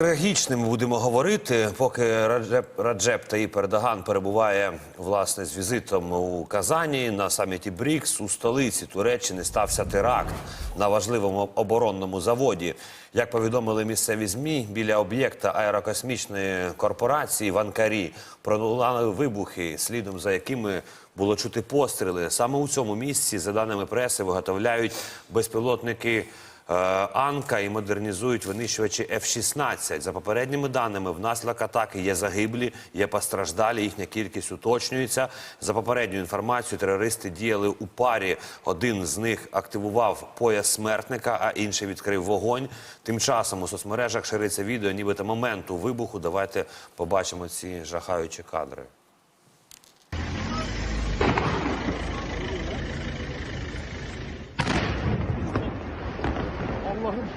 Трагічним будемо говорити, поки Раджеп, Раджеп Таїп Ердоган перебуває власне з візитом у Казані на саміті БРІКС у столиці Туреччини стався теракт на важливому оборонному заводі. Як повідомили місцеві змі, біля об'єкта аерокосмічної корпорації в Анкарі пролунали вибухи, слідом за якими було чути постріли. Саме у цьому місці, за даними преси, виготовляють безпілотники. Е, Анка і модернізують винищувачі F-16. За попередніми даними, внаслідок атаки є загиблі, є постраждалі. Їхня кількість уточнюється. За попередньою інформацією, терористи діяли у парі. Один з них активував пояс смертника, а інший відкрив вогонь. Тим часом у соцмережах шириться відео, нібито моменту вибуху. Давайте побачимо ці жахаючі кадри. Allah'ım.